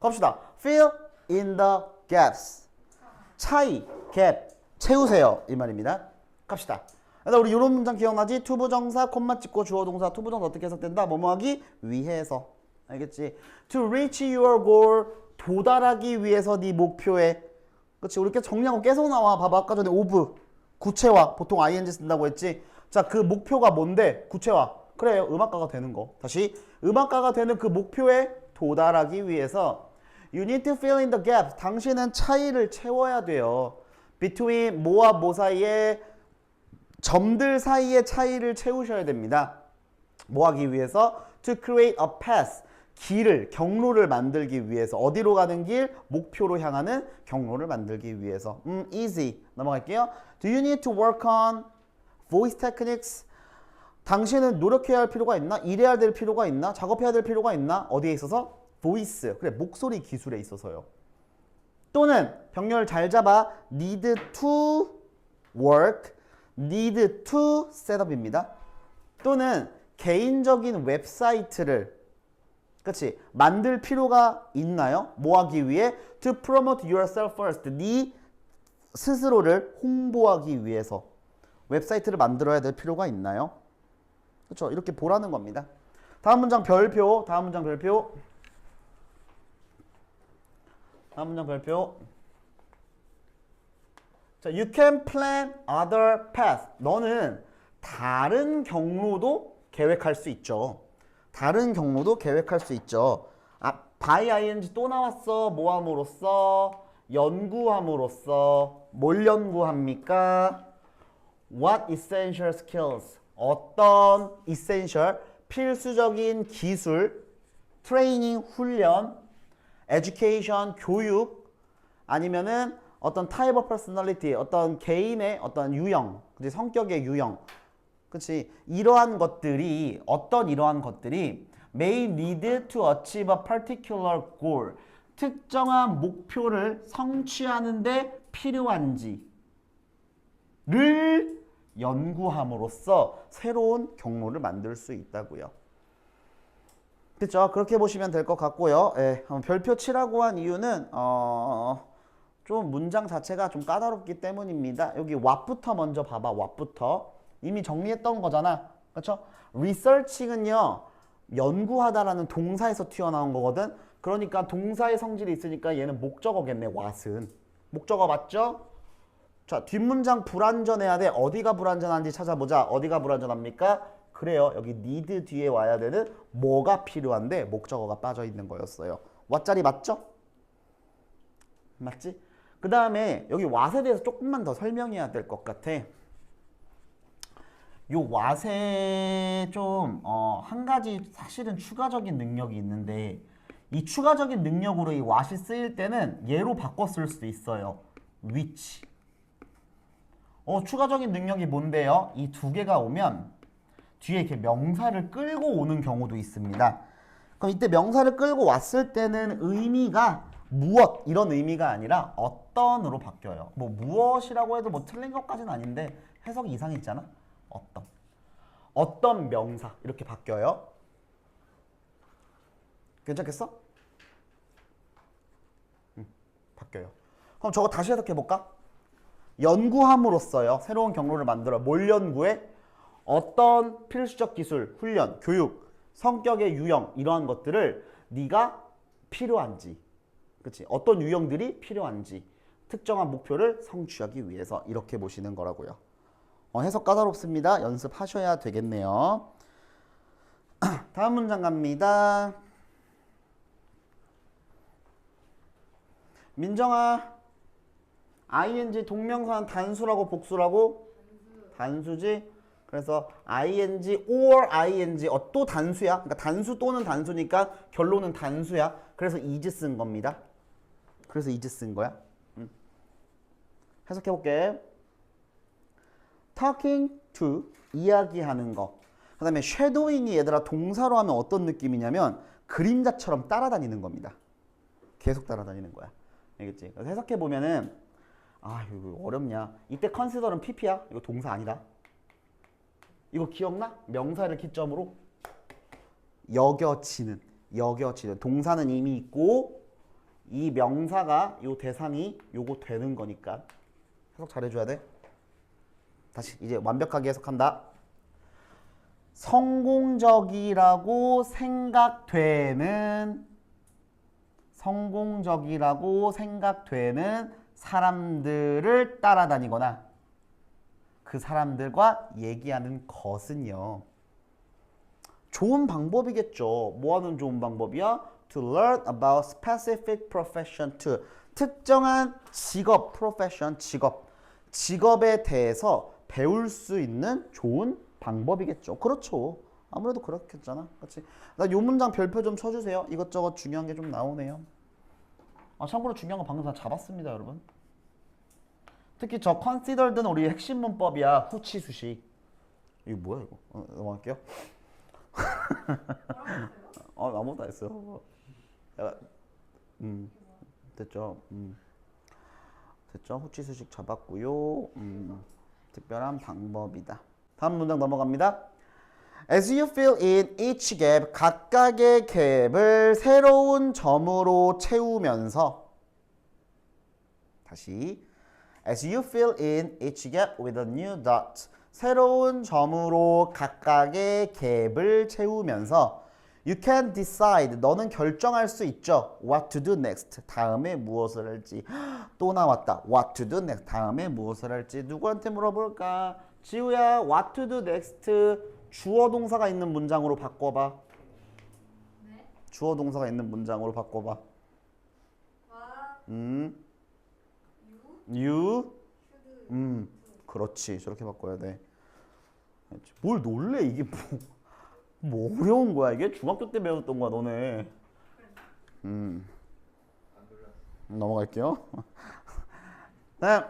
갑시다. fill in the gaps. 차이, 갭, 채우세요. 이 말입니다. 갑시다. 그래서 우리 이런 문장 기억나지? 투부정사, 콤마 찍고 주어동사, 투부정사 어떻게 해석된다? 뭐뭐 하기 위해서. 알겠지? To reach your goal. 도달하기 위해서 네 목표에. 그렇지? 우리 이렇게 정리하고 계속 나와. 봐봐. 아까 전에 오브. 구체화. 보통 ing 쓴다고 했지? 자, 그 목표가 뭔데? 구체화. 그래요. 음악가가 되는 거. 다시. 음악가가 되는 그 목표에 도달하기 위해서 You need to fill in the gaps. 당신은 차이를 채워야 돼요. Between 뭐와 뭐 사이에 점들 사이의 차이를 채우셔야 됩니다. 뭐 하기 위해서? To create a path. 길을, 경로를 만들기 위해서. 어디로 가는 길? 목표로 향하는 경로를 만들기 위해서. 음, easy. 넘어갈게요. Do you need to work on voice techniques? 당신은 노력해야 할 필요가 있나? 일해야 될 필요가 있나? 작업해야 될 필요가 있나? 어디에 있어서? Voice. 그래, 목소리 기술에 있어서요. 또는 병렬 잘 잡아 need to work, need to set up입니다. 또는 개인적인 웹사이트를 그렇지 만들 필요가 있나요? 뭐 하기 위해? To promote yourself first. 네 스스로를 홍보하기 위해서 웹사이트를 만들어야 될 필요가 있나요? 그렇죠. 이렇게 보라는 겁니다. 다음 문장 별표. 다음 문장 별표. 다음 문장 별표. 자, you can plan other paths. 너는 다른 경로도 계획할 수 있죠. 다른 경로도 계획할 수 있죠. 아, by ing 또 나왔어. 모함으로써 연구함으로써 뭘 연구합니까? What essential skills? 어떤 essential 필수적인 기술, 트레이닝 훈련, education 교육 아니면은 어떤 type of personality 어떤 개인의 어떤 유형, 그치 성격의 유형, 그치 이러한 것들이 어떤 이러한 것들이 may lead to achieve a particular goal 특정한 목표를 성취하는데 필요한지 를 연구함으로써 새로운 경로를 만들 수 있다고요. 그렇죠? 그렇게 보시면 될 것 같고요. 예, 어, 별표 치라고 한 이유는 어, 좀 문장 자체가 좀 까다롭기 때문입니다. 여기 what부터 먼저 봐봐. what부터 이미 정리했던 거잖아. 그렇죠? researching은요 연구하다라는 동사에서 튀어나온 거거든. 그러니까 동사의 성질이 있으니까 얘는 목적어겠네. what은 목적어 맞죠? 자, 뒷문장 불완전해야 돼. 어디가 불완전한지 찾아보자. 어디가 불완전합니까? 그래요. 여기 need 뒤에 와야 되는 뭐가 필요한데 목적어가 빠져 있는 거였어요. what자리 맞죠? 맞지? 그 다음에 여기 what에 대해서 조금만 더 설명해야 될 것 같아. 요 what에 좀, 어, 한 가지 사실은 추가적인 능력이 있는데 이 추가적인 능력으로 이 what이 쓰일 때는 얘로 쓸 수도 있어요. which. 어, 추가적인 능력이 뭔데요? 이 두 개가 오면 뒤에 이렇게 명사를 끌고 오는 경우도 있습니다. 그럼 이때 명사를 끌고 왔을 때는 의미가 무엇 이런 의미가 아니라 어떤으로 바뀌어요. 뭐 무엇이라고 해도 뭐 틀린 것까지는 아닌데 해석이 이상했잖아. 어떤. 어떤 명사 이렇게 바뀌어요. 괜찮겠어? 응, 바뀌어요. 그럼 저거 다시 해석해 볼까? 연구함으로써요. 새로운 경로를 만들어 뭘 연구해? 어떤 필수적 기술, 훈련, 교육, 성격의 유형 이러한 것들을 네가 필요한지, 그렇지? 어떤 유형들이 필요한지 특정한 목표를 성취하기 위해서 이렇게 보시는 거라고요. 어, 해석 까다롭습니다. 연습하셔야 되겠네요. 다음 문장 갑니다. 민정아, ing 동명사는 단수라고 복수라고? 단수지. 그래서 ing or ing 어, 또 단수야. 그러니까 단수 또는 단수니까 결론은 단수야. 그래서 is 쓴 겁니다. 그래서 is 쓴 거야. 음. 해석해 볼게. talking to 이야기하는 거. 그다음에 shadowing이 얘들아 동사로 하면 어떤 느낌이냐면 그림자처럼 따라다니는 겁니다. 계속 따라다니는 거야. 알겠지? 그래서 해석해 보면은 아 이거 어렵냐? 이때 consider는 pp야. 이거 동사 아니다. 이거 기억나? 명사를 기점으로 여겨지는 여겨지는 동사는 이미 있고 이 명사가 요 대상이 요거 되는 거니까 해석 잘해줘야 돼. 다시 이제 완벽하게 해석한다. 성공적이라고 생각되는 성공적이라고 생각되는 사람들을 따라다니거나 그 사람들과 얘기하는 것은요. 좋은 방법이겠죠. 뭐 하는 좋은 방법이야? To learn about specific profession to 특정한 직업, profession, 직업, 직업에 대해서 배울 수 있는 좋은 방법이겠죠. 그렇죠. 아무래도 그렇겠잖아. 그렇지? 나 요 문장 별표 좀 쳐주세요. 이것저것 중요한 게 좀 나오네요. 아 참고로 중요한 거 방금 다 잡았습니다, 여러분. 특히 저 considered는 우리 핵심 문법이야. 후치 수식. 이거 뭐야 이거? 어, 넘어갈게요. 어, 아무것도 안 했어요. 야, 음, 됐죠. 음, 됐죠. 후치 수식 잡았고요. 음, 특별한 방법이다. 다음 문장 넘어갑니다. As you fill in each gap, 각각의 갭을 새로운 점으로 채우면서 다시 As you fill in each gap with a new dot, 새로운 점으로 각각의 갭을 채우면서 You can decide, 너는 결정할 수 있죠. What to do next, 다음에 무엇을 할지. 또 나왔다. What to do next, 다음에 무엇을 할지. 누구한테 물어볼까? 지우야, What to do next, 주어 동사가 있는 문장으로 바꿔봐. 네. 주어 동사가 있는 문장으로 바꿔봐. 와, 음, 유, you. 음, 그렇지. 저렇게 바꿔야 돼. 뭘 놀래 이게 뭐, 뭐 어려운 거야 이게 중학교 때 배웠던 거야 너네. 음, 넘어갈게요. 네.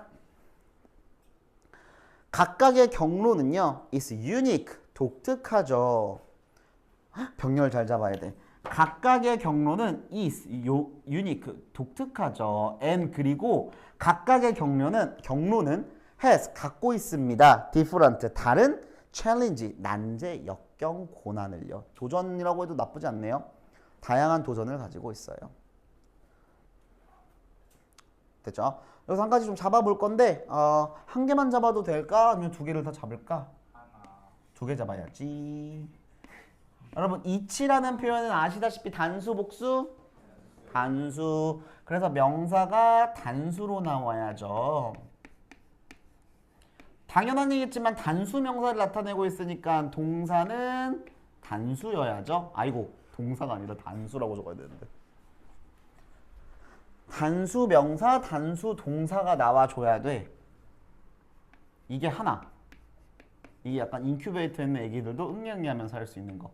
각각의 경로는요, is unique, 독특하죠. 병렬 잘 잡아야 돼. 각각의 경로는 is, 요, unique, 독특하죠. and 그리고 각각의 경로는 경로는 has 갖고 있습니다. different 다른 challenge 난제 역경 고난을요. 도전이라고 해도 나쁘지 않네요. 다양한 도전을 가지고 있어요. 됐죠? 여기서 한 가지 좀 잡아볼 건데 어, 한 개만 잡아도 될까? 아니면 두 개를 다 잡을까? 두 개 잡아야지. 여러분 이치라는 표현은 아시다시피 단수 복수? 단수. 그래서 명사가 단수로 나와야죠. 당연한 얘기겠지만 단수 명사를 나타내고 있으니까 동사는 단수여야죠. 아이고 동사가 아니라 단수라고 적어야 되는데. 단수 명사, 단수 동사가 나와줘야 돼. 이게 하나. 이게 약간 인큐베이터 있는 애기들도 응애응애하면서 할 수 있는 거.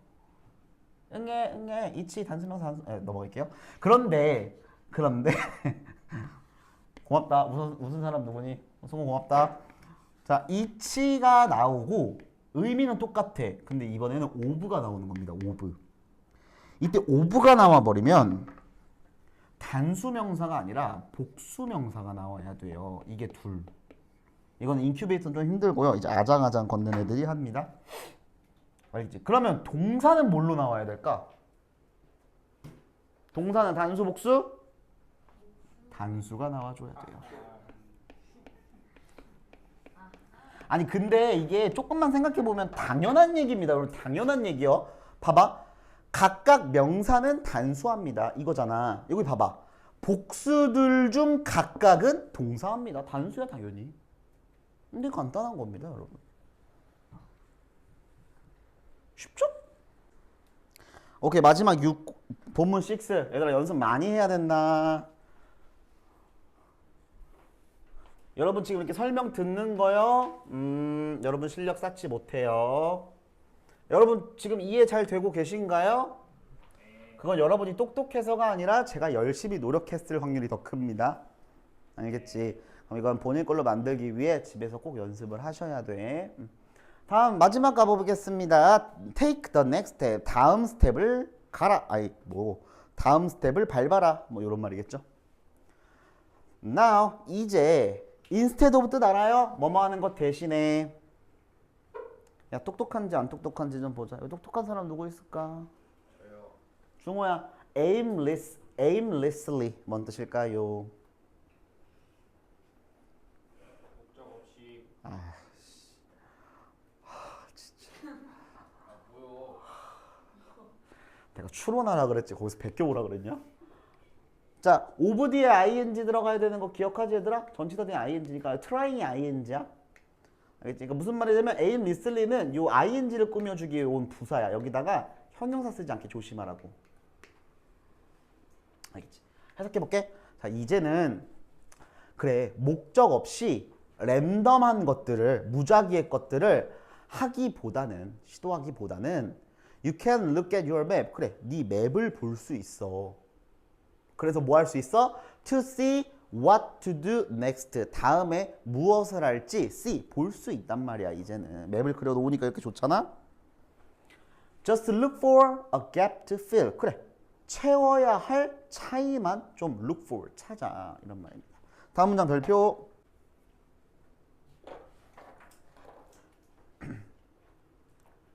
응애 응애 이치 단수 명사 단수 네, 넘어갈게요. 그런데 그런데 고맙다. 웃은, 웃은 사람 누구니? 성우 고맙다. 자 이치가 나오고 의미는 똑같아. 근데 이번에는 오브가 나오는 겁니다. 오브. 이때 오브가 나와 버리면 단수 명사가 아니라 복수 명사가 나와야 돼요. 이게 둘. 이건 인큐베이터는 좀 힘들고요. 이제 아장아장 걷는 애들이 합니다. 알겠지? 그러면 동사는 뭘로 나와야 될까? 동사는 단수 복수? 단수가 나와줘야 돼요. 아니 근데 이게 조금만 생각해 보면 당연한 얘기입니다. 여러분 당연한 얘기요. 봐봐. 각각 명사는 단수합니다. 이거잖아. 여기 봐봐. 복수들 중 각각은 동사합니다. 단수야 당연히. 근데 간단한 겁니다, 여러분. 쉽죠? 오케이 마지막 6 본문 6 얘들아 연습 많이 해야 된다. 여러분 지금 이렇게 설명 듣는 거요. 음, 여러분 실력 쌓지 못해요. 여러분 지금 이해 잘 되고 계신가요? 그건 여러분이 똑똑해서가 아니라 제가 열심히 노력했을 확률이 더 큽니다. 알겠지? 그럼 이건 본인 걸로 만들기 위해 집에서 꼭 연습을 하셔야 돼. 음. 다음 마지막 가보겠습니다. Take the next step. 다음 스텝을 가라. 아이 뭐 다음 스텝을 밟아라. 뭐 이런 말이겠죠. Now 이제 instead of 뜻 알아요? 뭐뭐 하는 것 대신에 야 똑똑한지 안 똑똑한지 좀 보자. 여기 똑똑한 사람 누구 있을까? 중호야 aimless aimlessly 뭔 뜻일까요? 목적 없이 아, 아 뭐요? 내가 추론하라 그랬지 거기서 베껴오라 그랬냐? 자, 오브 뒤에 ing 들어가야 되는 거 기억하지 얘들아? 전치사 뒤에 ing니까 trying이 ing야. 알겠지? 그러니까 무슨 말이냐면 aimlessly는 요 ing를 꾸며주기 온 부사야. 여기다가 형용사 쓰지 않게 조심하라고. 알겠지? 해석해 볼게. 자, 이제는 그래 목적 없이 랜덤한 것들을 무작위의 것들을 하기보다는 시도하기보다는 you can look at your map. 그래 네 맵을 볼 수 있어. 그래서 뭐 할 수 있어? To see what to do next. 다음에 무엇을 할지 see 볼 수 있단 말이야 이제는. 맵을 그려 놓으니까 이렇게 좋잖아? Just look for a gap to fill. 그래 채워야 할 차이만 좀 look for 찾아. 이런 말입니다. 다음 문장 별표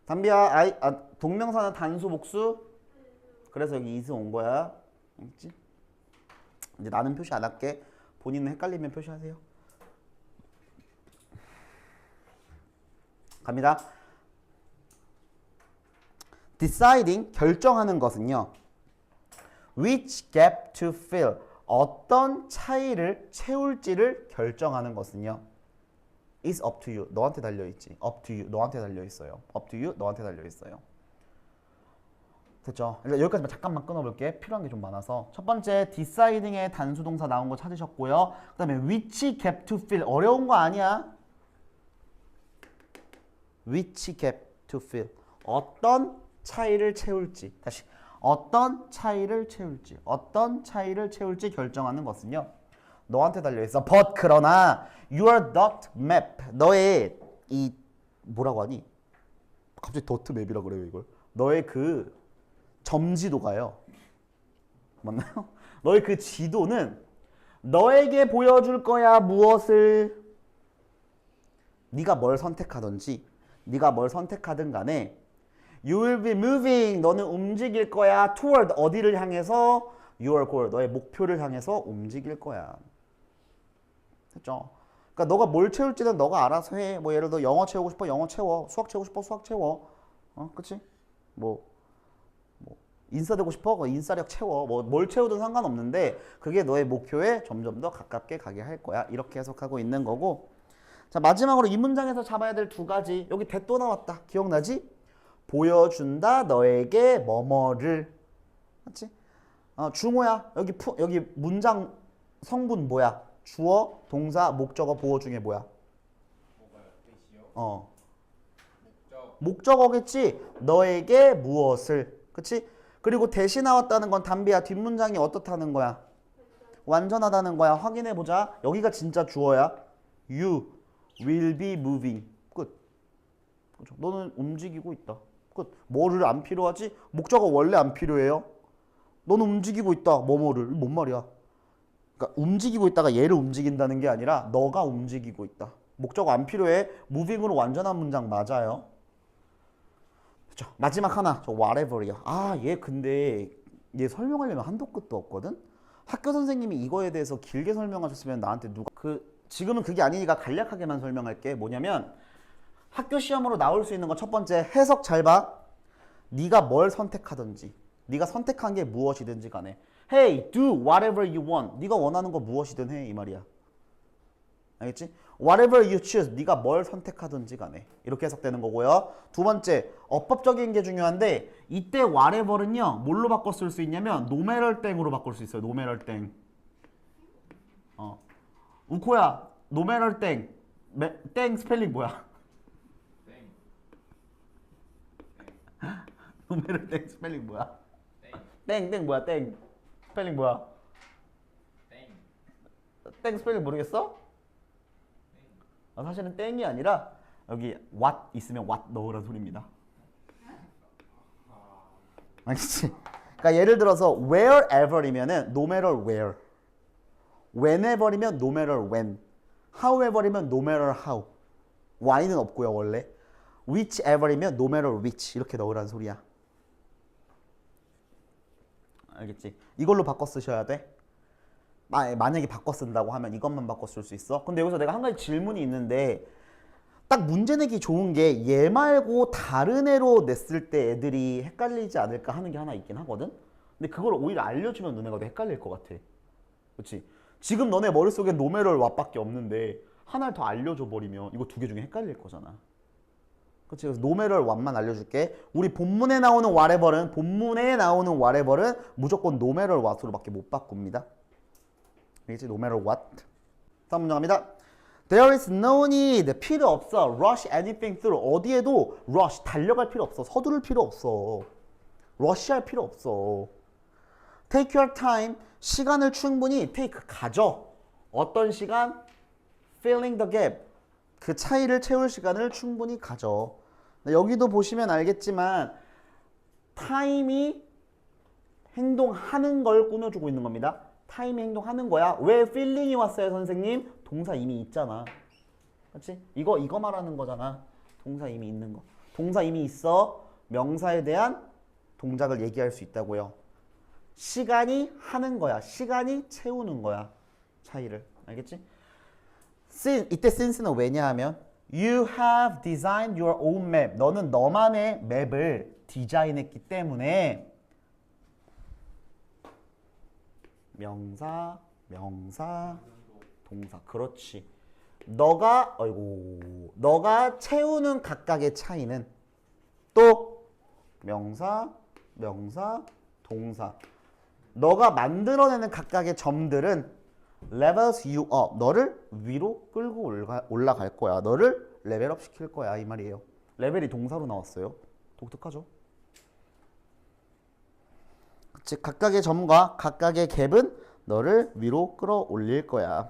담비야 아이 아, 동명사는 단수 복수? 그래서 여기 이스 온 거야. 알겠지? 이제 나는 표시 안 할게. 본인은 헷갈리면 표시하세요. 갑니다. Deciding 결정하는 것은요. Which gap to fill 어떤 차이를 채울지를 결정하는 것은요 is up to you. 너한테 달려 있지. Up to you. 너한테 달려 있어요. Up to you. 너한테 달려 있어요. 됐죠? 일단 여기까지만 잠깐만 끊어볼게. 필요한 게 좀 많아서. 첫 번째 deciding의 단수 동사 나온 거 찾으셨고요. 그 다음에 which gap to fill. 어려운 거 아니야. which gap to fill. 어떤 차이를 채울지. 다시. 어떤 차이를 채울지. 어떤 차이를 채울지 결정하는 것은요 너한테 달려 있어 but 그러나 your dot map 너의 이 뭐라고 하니 갑자기 dot map이라 그래요 이걸 너의 그 점지도가요 맞나요 너의 그 지도는 너에게 보여줄 거야 무엇을 네가 뭘 선택하든지 네가 뭘 선택하든 간에 You will be moving. 너는 움직일 거야. Toward 어디를 향해서? Your goal. 너의 목표를 향해서 움직일 거야. 됐죠? 그러니까 너가 뭘 채울지는 너가 알아서 해. 뭐 예를 들어 영어 채우고 싶어. 영어 채워. 수학 채우고 싶어. 수학 채워. 어, 그렇지? 뭐, 뭐 인싸 되고 싶어. 그 인싸력 채워. 뭐 뭘 채우든 상관없는데 그게 너의 목표에 점점 더 가깝게 가게 할 거야. 이렇게 해석하고 있는 거고. 자 마지막으로 이 문장에서 잡아야 될 두 가지. 여기 대또 나왔다. 기억나지? 보여준다 너에게 뭐뭐를 맞지? 어, 중호야 여기 푸, 여기 문장 성분 뭐야? 주어, 동사, 목적어, 보어 중에 뭐야? 어 목적 목적어겠지. 너에게 무엇을 그치? 그리고 대시 나왔다는 건 담비야 뒷문장이 어떻다는 거야? 완전하다는 거야. 확인해 보자. 여기가 진짜 주어야. You will be moving. 끝. 그죠? 너는 움직이고 있다. 끝. 뭐를 안 필요하지? 목적어 원래 안 필요해요. 너는 움직이고 있다. 뭐뭐를 뭔 말이야? 그러니까 움직이고 있다가 얘를 움직인다는 게 아니라 너가 움직이고 있다. 목적어 안 필요해. moving으로 완전한 문장 맞아요. 그죠? 마지막 하나. 저 whatever이야. 아, 얘 근데 얘 설명하려면 한도 끝도 없거든. 학교 선생님이 이거에 대해서 길게 설명하셨으면 나한테 누가 그 지금은 그게 아니니까 간략하게만 설명할게. 뭐냐면 학교 시험으로 나올 수 있는 건 첫 번째 해석 잘 봐. 네가 뭘 선택하든지, 네가 선택한 게 무엇이든지 간에, hey, do whatever you want. 네가 원하는 거 무엇이든 해 이 말이야. 알겠지? Whatever you choose, 네가 뭘 선택하든지 간에 이렇게 해석되는 거고요. 두 번째, 어법적인 게 중요한데 이때 whatever는요 뭘로 바꿔 쓸 수 있냐면 matter 땡으로 바꿀 수 있어요. matter 땡. 어, 우코야, matter 땡, 매- 땡 스펠링 뭐야? 땡 matter 땡 스펠링 뭐야? 땡, 땡, 땡 뭐야? 땡 스펠링 뭐야? 땡, 땡 스펠링 모르겠어? 아, 사실은 땡이 아니라 여기 what 있으면 what 넣으란 소리입니다. 알겠지? 그러니까 예를 들어서 wherever이면은 no matter where, whenever이면 no matter when, however이면 no matter how, why는 없고요 원래, whichever이면 no matter which 이렇게 넣으란 소리야. 알겠지? 이걸로 바꿔 쓰셔야 돼. 마- 만약에 바꿔 쓴다고 하면 이것만 바꿔 쓸 수 있어. 근데 여기서 내가 한 가지 질문이 있는데 딱 문제 내기 좋은 게 얘 말고 다른 애로 냈을 때 애들이 헷갈리지 않을까 하는 게 하나 있긴 하거든. 근데 그걸 오히려 알려주면 너네가 더 헷갈릴 것 같아. 그렇지? 지금 너네 머릿속에 노메럴 왓밖에 없는데 하나를 더 알려줘 버리면 이거 두 개 중에 헷갈릴 거잖아. 그렇지? 그래서 노메럴 왓만 알려줄게. 우리 본문에 나오는 whatever는 본문에 나오는 whatever는 무조건 노메럴 what으로밖에 못 바꿉니다. 알겠지? 노메럴 what. 다음 문장 갑니다. There is no need. 필요 없어. Rush anything through. 어디에도 rush 달려갈 필요 없어. 서두를 필요 없어. rush할 필요 없어. Take your time. 시간을 충분히 take 가져. 어떤 시간? Filling the gap. 그 차이를 채울 시간을 충분히 가져. 네, 여기도 보시면 알겠지만 타임이 행동하는 걸 꾸며주고 있는 겁니다. 타임이 행동하는 거야. 왜 feeling이 왔어요, 선생님? 동사 이미 있잖아. 그렇지? 이거 이거 말하는 거잖아. 동사 이미 있는 거. 동사 이미 있어. 명사에 대한 동작을 얘기할 수 있다고요. 시간이 하는 거야. 시간이 채우는 거야. 차이를. 알겠지? Sin, 이때 since는 왜냐하면 you have designed your own map. 너는 너만의 맵을 디자인했기 때문에 명사, 명사, 동사. 그렇지. 너가 어이고 너가 채우는 각각의 차이는 또 명사, 명사, 동사. 너가 만들어내는 각각의 점들은 levels you up. 너를 위로 끌고 올가, 올라갈 거야. 너를 레벨업 시킬 거야. 이 말이에요. 레벨이 동사로 나왔어요. 독특하죠? 즉 각각의 점과 각각의 갭은 너를 위로 끌어올릴 거야.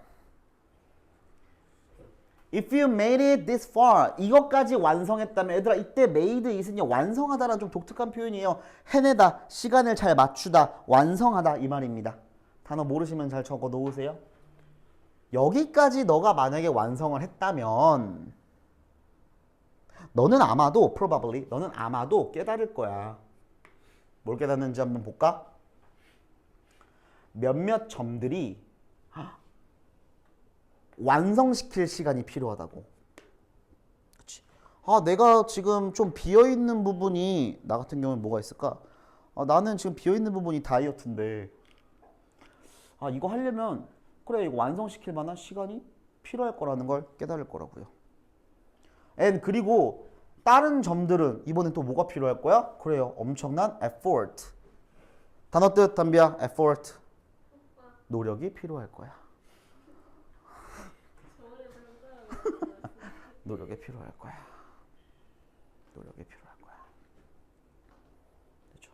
If you made it this far, 이것까지 완성했다면 얘들아 이때 made it은요 완성하다라는 좀 독특한 표현이에요. 해내다, 시간을 잘 맞추다, 완성하다 이 말입니다. 단어 모르시면 잘 적어 놓으세요. 여기까지 너가 만약에 완성을 했다면 너는 아마도 probably 너는 아마도 깨달을 거야. 뭘 깨닫는지 한번 볼까? 몇몇 점들이 완성시킬 시간이 필요하다고. 그치? 아, 내가 지금 좀 비어 있는 부분이 나 같은 경우는 뭐가 있을까? 아, 나는 지금 비어 있는 부분이 다이어트인데 아, 이거 하려면 그래 이거 완성시킬 만한 시간이 필요할 거라는 걸 깨달을 거라고요. 앤 그리고 다른 점들은 이번엔 또 뭐가 필요할 거야? 그래요. 엄청난 effort. 단어 뜻 담비야. effort. 노력이 필요할 거야. 노력이 필요할 거야. 노력이 필요할 거야. 됐죠?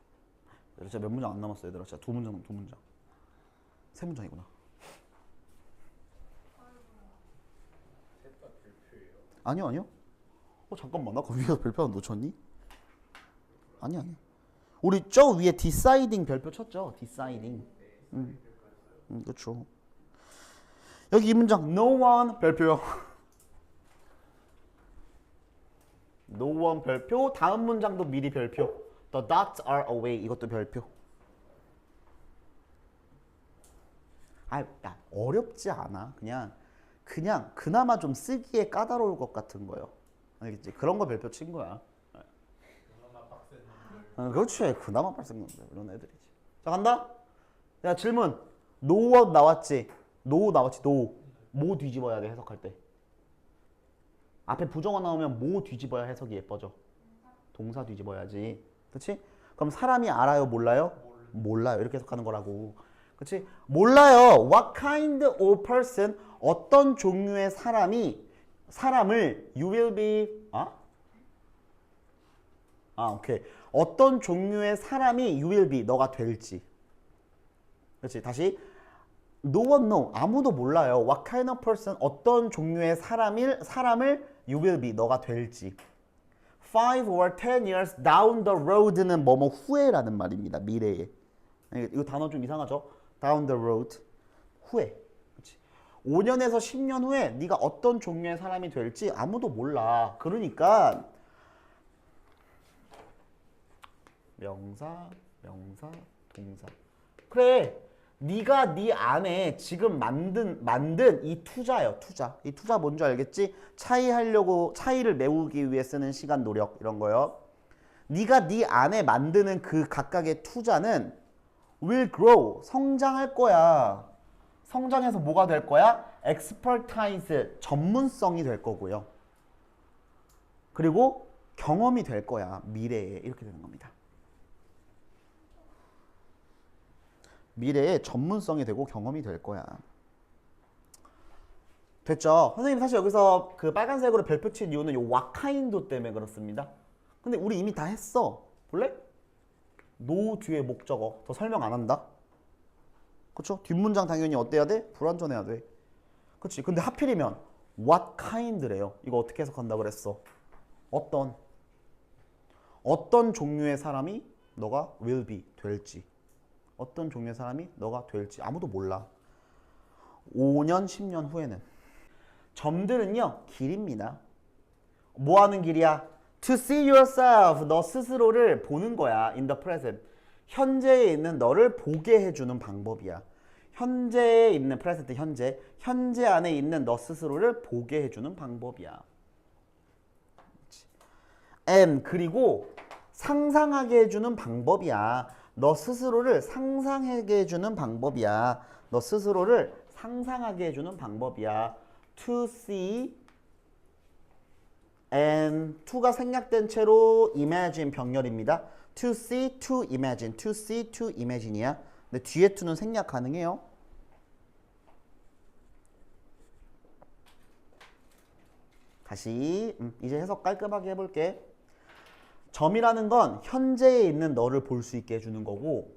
얘들아, 몇 문장 안 남았어, 얘들아. 진짜 두 문장, 두 문장. 세 문장이구나. 아니요, 아니요. 어, 잠깐만. 나 거기 위에 별표 하나 놓쳤니? 아니, 아니. 우리 저 위에 deciding 별표 쳤죠? deciding. 음, 음, 그렇죠. 여기 이 문장 no one 별표요. no one 별표. 다음 문장도 미리 별표. The dots are away. 이것도 별표. 아, 야, 어렵지 않아. 그냥 그냥 그나마 좀 쓰기에 까다로울 것 같은 거요. 알겠지? 그런 거 별표 친 거야. 빡센. 어, 그렇지. 그나마 발생놈들 이런 애들이지. 자 간다. 야 질문. 노워 나왔지. 노 나왔지. 노. 뭐 뒤집어야 돼 해석할 때. 앞에 부정어 나오면 뭐 뒤집어야 해석이 예뻐져. 동사 뒤집어야지. 그렇지? 그럼 사람이 알아요, 몰라요? 몰라요. 이렇게 해석하는 거라고. 그렇지? 몰라요. What kind of person 어떤 종류의 사람이 사람을 you will be 아? 아, 오케이. 어떤 종류의 사람이 you will be 너가 될지. 그렇지. 다시 no one know 아무도 몰라요. What kind of person 어떤 종류의 사람일 사람을 you will be 너가 될지. Five or ten years down the road는 뭐뭐 후에라는 말입니다. 미래에. 이거 단어 좀 이상하죠? Down the road 후에. 그렇지. 5년에서 10년 후에 네가 어떤 종류의 사람이 될지 아무도 몰라. 그러니까 명사, 명사, 동사. 그래. 네가 네 안에 지금 만든 만든 이 투자예요. 투자. 이 투자 뭔지 알겠지? 차이 하려고 차이를 메우기 위해 쓰는 시간, 노력 이런 거요. 네가 네 안에 만드는 그 각각의 투자는 will grow 성장할 거야. 성장해서 뭐가 될 거야? expertise 전문성이 될 거고요. 그리고 경험이 될 거야. 미래에 이렇게 되는 겁니다. 미래에 전문성이 되고 경험이 될 거야. 됐죠? 선생님 사실 여기서 그 빨간색으로 별표 친 이유는 요 와카인도 때문에 그렇습니다. 근데 우리 이미 다 했어. 볼래? 노 뒤에 목적어. 더 설명 안 한다. 그쵸? 뒷문장 당연히 어때야 돼? 불완전해야 돼. 그치? 근데 하필이면 what kind래요. 이거 어떻게 해석한다 그랬어? 어떤 어떤 종류의 사람이 너가 will be 될지 어떤 종류의 사람이 너가 될지 아무도 몰라. 5년, 10년 후에는 점들은요 길입니다. 뭐 하는 길이야? To see yourself 너 스스로를 보는 거야. In the present 현재에 있는 너를 보게 해주는 방법이야. 현재에 있는 present 현재 현재 안에 있는 너 스스로를 보게 해주는 방법이야. and 그리고 상상하게 해주는 방법이야. 너 스스로를 상상하게 해주는 방법이야. 너 스스로를 상상하게 해주는 방법이야. To see and to가 생략된 채로 imagine 병렬입니다. To see, to imagine, to see, to imagine이야. 근데 뒤에 to는 생략 가능해요. 다시 음, 이제 해석 깔끔하게 해볼게. 점이라는 건 현재에 있는 너를 볼 수 있게 해주는 거고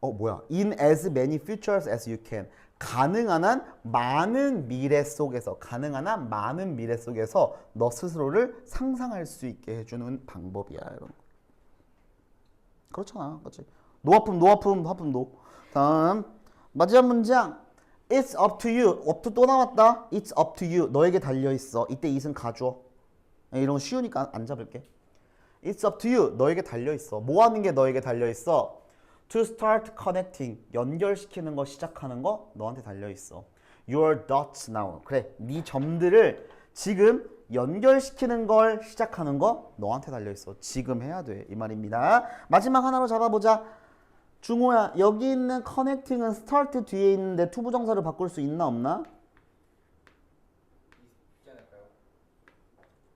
어 뭐야 in as many futures as you can 가능한 한 많은 미래 속에서 가능한 한 많은 미래 속에서 너 스스로를 상상할 수 있게 해주는 방법이야 거 그렇잖아 그렇지 노아품 노아품 하품 노. 다음. 마지막 문장. It's up to you. Up to 또 나왔다. It's up to you. 너에게 달려 있어. 이때 이승 가줘. 이런 거 쉬우니까 안 잡을게. It's up to you. 너에게 달려 있어. 뭐 하는 게 너에게 달려 있어? To start connecting. 연결시키는 거 시작하는 거 너한테 달려 있어. Your dots now. 그래. 네 점들을 지금 연결시키는 걸 시작하는 거 너한테 달려 있어. 지금 해야 돼. 이 말입니다. 마지막 하나로 잡아보자. 중호야, 여기 있는 connecting은 start 뒤에 있는데 투 부정사를 바꿀 수 있나 없나?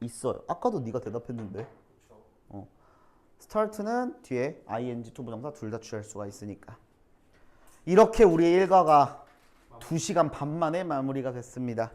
있어요. 아까도 네가 대답했는데. 스타트는 뒤에 ing 투부정사 둘 다 취할 수가 있으니까. 이렇게 우리의 일과가 2시간 반 만에 마무리가 됐습니다.